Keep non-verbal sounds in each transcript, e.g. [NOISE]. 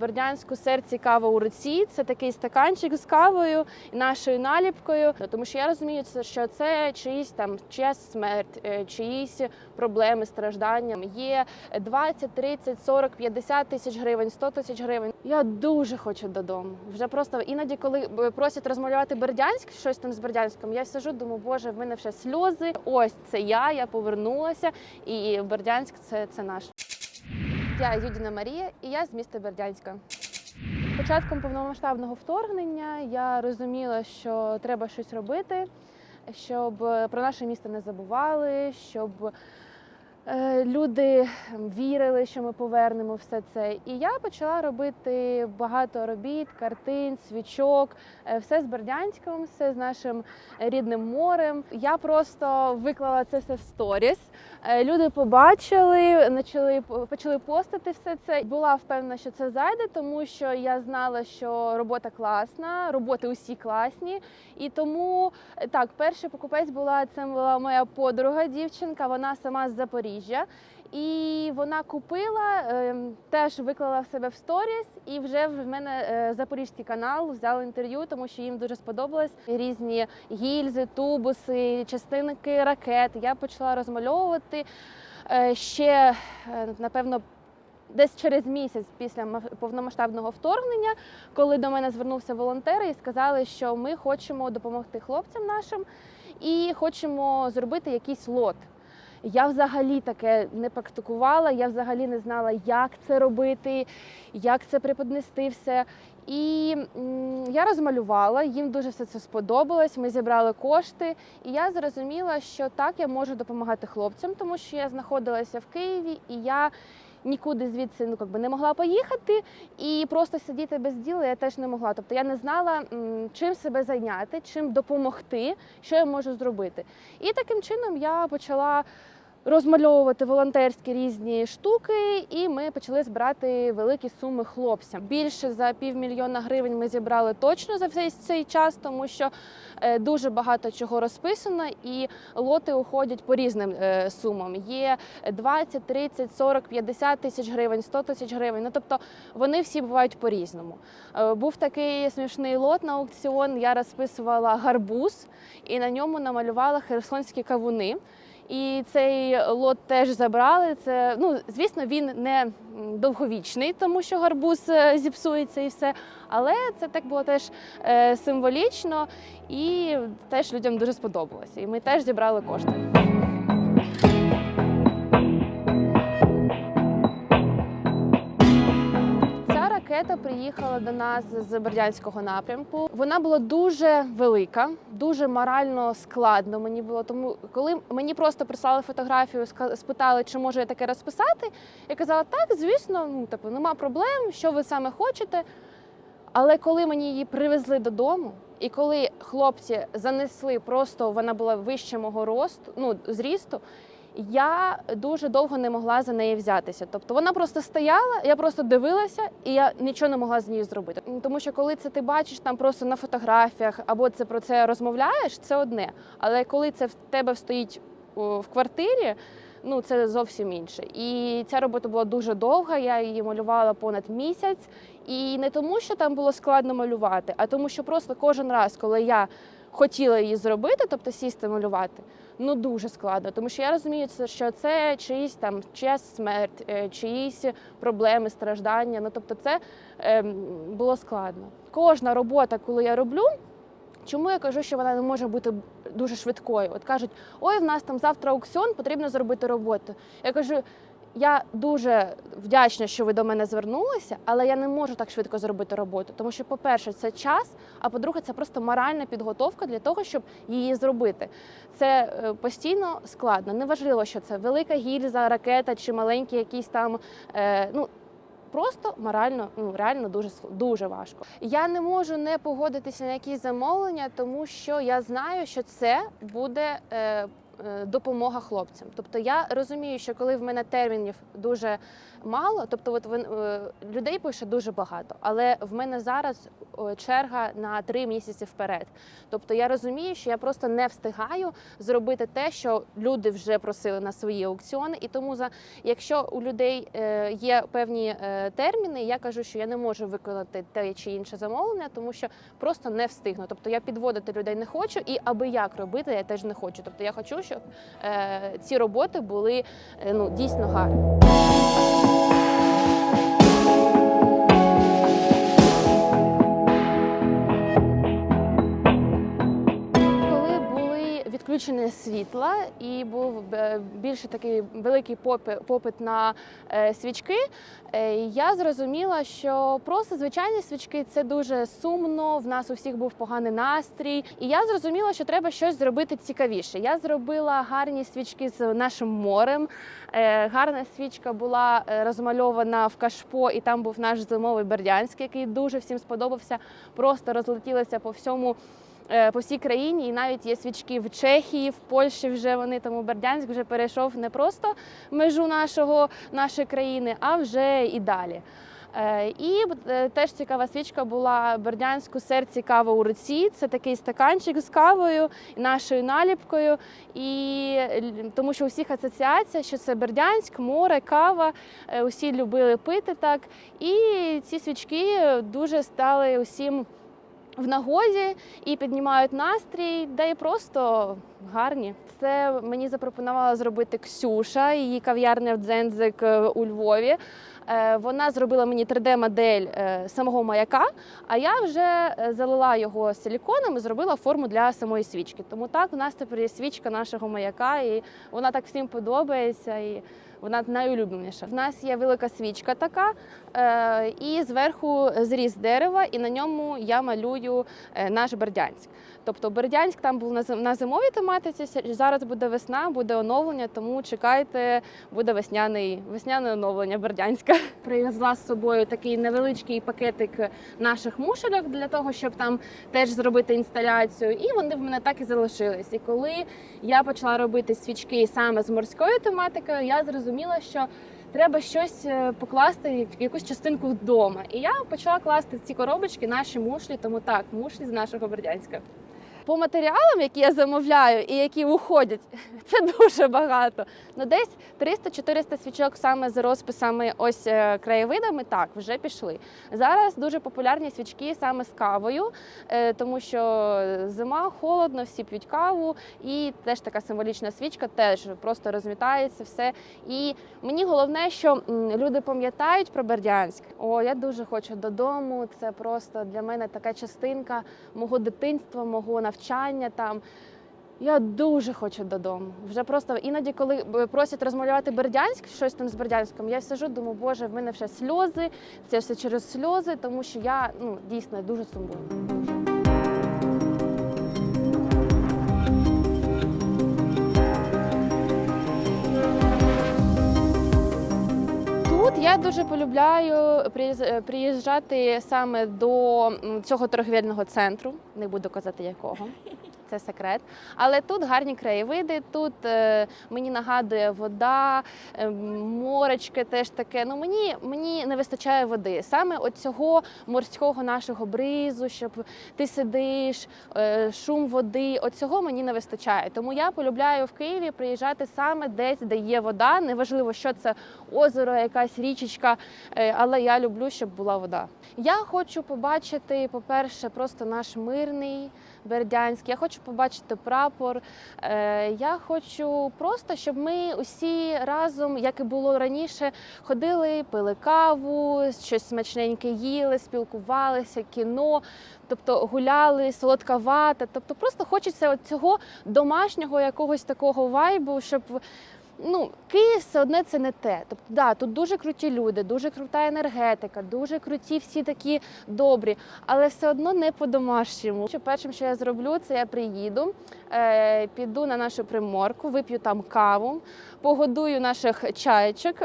Бердянську серці кава у руці це такий стаканчик з кавою і нашою наліпкою. Тому що я розумію, що це чиїсь там чиясь смерть, е, чиїсь проблеми, страждання. Є 20, 30, 40, 50 тисяч гривень, 100 тисяч гривень. Я дуже хочу додому. Вже просто іноді, коли просять розмалювати Бердянськ, щось там з Бердянськом, я сижу, думаю, боже, в мене вже сльози. Ось це я, я повернулася, і Бердянськ це, це наш. Я Юдіна Марія, і я з міста Бердянська. Початком повномасштабного вторгнення я розуміла, що треба щось робити, щоб про наше місто не забували, щоб е, люди вірили, що ми повернемо все це. І я почала робити багато робіт, картин, свічок, е, все з Бердянськом, все з нашим рідним морем. Я просто виклала це все в сторіс. Е, Люди побачили, почали почали постити все це. Була впевнена, що це зайде, тому що я знала, що робота класна, роботи усі класні. І тому е, так, перший покупець була це була моя подруга, дівчинка. Вона сама з Запоріжжя. І вона купила, е, теж виклала себе в сторіс, і вже в мене е, запорізький канал взяв інтерв'ю, тому що їм дуже сподобалось різні гільзи, тубуси, частинки ракет. Я почала розмальовувати е, ще, е, напевно. Десь через місяць після повномасштабного вторгнення, коли до мене звернувся волонтери і сказали, що ми хочемо допомогти хлопцям нашим і хочемо зробити якийсь лот. Я взагалі таке не практикувала, я взагалі не знала, як це робити, як це преподнести все. І я розмалювала, їм дуже все це сподобалось. Ми зібрали кошти, і я зрозуміла, що так я можу допомагати хлопцям, тому що я знаходилася в Києві і я. Нікуди звідси ну, якби, не могла поїхати і просто сидіти без діла я теж не могла. Тобто я не знала, чим себе зайняти, чим допомогти, що я можу зробити. І таким чином я почала розмальовувати волонтерські різні штуки, і ми почали збирати великі суми хлопцям. Більше за півмільйона гривень ми зібрали точно за весь цей час, тому що е, дуже багато чого розписано, і лоти уходять по різним е, сумам. Є 20, 30, 40, 50 тисяч гривень, 100 тисяч гривень. Ну тобто вони всі бувають по-різному. Е, Був такий смішний лот на аукціон. Я розписувала гарбуз і на ньому намалювала херсонські кавуни. І цей лот теж забрали. Це ну звісно, він не довговічний, тому що гарбуз е, зіпсується і все. Але це так було теж е, символічно і теж людям дуже сподобалося. І ми теж зібрали кошти. Ракета приїхала до нас з Бердянського напрямку. Вона була дуже велика, дуже морально складно. Мені було тому, коли мені просто прислали фотографію, спитали, чи можу я таке розписати. Я казала, так, звісно, ну типу, нема проблем, що ви саме хочете. Але коли мені її привезли додому, і коли хлопці занесли, просто вона була вище мого росту, ну зрісту. Я дуже довго не могла за неї взятися. Тобто вона просто стояла, я просто дивилася, і я нічого не могла з нею зробити. Тому що коли це ти бачиш там просто на фотографіях, або це про це розмовляєш, це одне. Але коли це в тебе стоїть в квартирі, ну це зовсім інше. І ця робота була дуже довга. Я її малювала понад місяць. І не тому, що там було складно малювати, а тому, що просто кожен раз, коли я хотіла її зробити, тобто сісти малювати, ну дуже складно. Тому що я розумію, що це чиїсь там чиясь смерть, е, чиїсь проблеми, страждання. Ну тобто, це ем, було складно. Кожна робота, коли я роблю. Чому я кажу, що вона не може бути дуже швидкою? От кажуть, ой, в нас там завтра аукціон, потрібно зробити роботу. Я кажу, я дуже вдячна, що ви до мене звернулися, але я не можу так швидко зробити роботу. Тому що, по-перше, це час, а по-друге, це просто моральна підготовка для того, щоб її зробити. Це е, постійно складно. Неважливо, що це велика гільза, ракета чи маленький якийсь там. Е, ну, Просто морально, ну реально дуже дуже важко. Я не можу не погодитися на якісь замовлення, тому що я знаю, що це буде е, допомога хлопцям. Тобто я розумію, що коли в мене термінів дуже мало, тобто от е, людей пише дуже багато, але в мене зараз черга на три місяці вперед. Тобто я розумію, що я просто не встигаю зробити те, що люди вже просили на свої аукціони. І тому за якщо у людей е, є певні е, терміни, я кажу, що я не можу виконати те чи інше замовлення, тому що просто не встигну. Тобто я підводити людей не хочу, і аби як робити, я теж не хочу. Тобто я хочу, щоб е, ці роботи були е, ну дійсно гарні. Були відключені світла і був е, більше такий великий попи- попит на е, свічки, е, я зрозуміла, що просто звичайні свічки це дуже сумно. В нас у всіх був поганий настрій. І я зрозуміла, що треба щось зробити цікавіше. Я зробила гарні свічки з нашим морем. Гарна свічка була розмальована в кашпо, і там був наш зимовий Бердянськ, який дуже всім сподобався. Просто розлетілося по всьому. Е, По всій країні, і навіть є свічки в Чехії, в Польщі вже вони тому Бердянськ вже перейшов не просто межу нашого нашої країни, а вже і далі. Е, І е, теж цікава свічка була Бердянську серці кава у руці. Це такий стаканчик з кавою, нашою наліпкою. І тому що у всіх асоціація, що це Бердянськ, море, кава. Усі любили пити так. І ці свічки дуже стали усім в нагоді і піднімають настрій, де і просто гарні. Це мені запропонувала зробити Ксюша, її кав'ярня Дзензик е, у Львові. Е, Вона зробила мені 3D-модель е, самого маяка, а я вже е, залила його силіконом і зробила форму для самої свічки. Тому так у нас тепер є свічка нашого маяка, і вона так всім подобається. І вона найулюбленіша. В нас є велика свічка така, і зверху зріз дерева, і на ньому я малюю наш Бердянськ. Тобто Бердянськ там був на зим- на зимовій тематиці. Зараз буде весна, буде оновлення, тому чекайте, буде весняний весняне оновлення Бердянська. Привезла з собою такий невеличкий пакетик наших мушельок для того, щоб там теж зробити інсталяцію. І вони в мене так і залишились. І коли я почала робити свічки саме з морською тематикою, я зрозуміла, що треба щось е, покласти, як- якусь частинку вдома. І я почала класти ці коробочки наші мушлі, тому так, мушлі з нашого Бердянська. По матеріалам, які я замовляю і які уходять, [LAUGHS] це дуже багато. Ну, десь 300-400 свічок саме з розписами ось е, краєвидами, так, вже пішли. Зараз дуже популярні свічки саме з кавою, е, тому що зима, холодно, всі п'ють каву, і теж така символічна свічка теж просто розмітається все. І мені головне, що люди пам'ятають про Бердянськ. О, я дуже хочу додому. Це просто для мене така частинка мого дитинства, мого навчання там. Я дуже хочу додому. Вже просто іноді, коли е, просять розмалювати Бердянськ, щось там з Бердянськом, я сижу, думаю, боже, в мене вже сльози, це все через сльози, тому що я ну дійсно дуже сумую. Я дуже полюбляю е, приїжджати саме до цього торговельного центру. Не буду казати якого. Це секрет. Але тут гарні краєвиди. Тут е, мені нагадує вода, е, моречки теж таке. Ну мені, мені не вистачає води. Саме от цього морського нашого бризу, щоб ти сидиш, е, шум води. От цього мені не вистачає. Тому я полюбляю в Києві приїжджати саме десь, де є вода. Неважливо, що це озеро, якась річечка, е, але я люблю, щоб була вода. Я хочу побачити, по-перше, просто наш мирний Бердянськ. Я хочу побачити прапор. Е, Я хочу просто, щоб ми усі разом, як і було раніше, ходили, пили каву, щось смачненьке їли, спілкувалися, кіно. Тобто гуляли, солодка вата. Тобто просто хочеться цього домашнього якогось такого вайбу, щоб ну, Київ все одне це не те. Тобто, да, тут дуже круті люди, дуже крута енергетика, дуже круті всі такі добрі, але все одно не по-домашньому. Що першим, що я зроблю, це я приїду, е, піду на нашу приморку, вип'ю там каву, погодую наших чаєчок.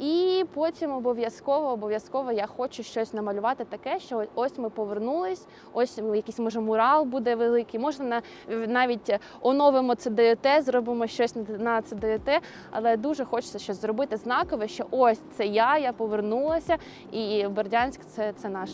І потім обов'язково, обов'язково я хочу щось намалювати таке, що ось ми повернулись, ось якийсь може мурал буде великий. Можна на навіть оновимо це ДЮТ, зробимо щось на- ЦДТ, але дуже хочеться щось зробити знакове, що ось це я, я повернулася, і Бердянськ це, це наш.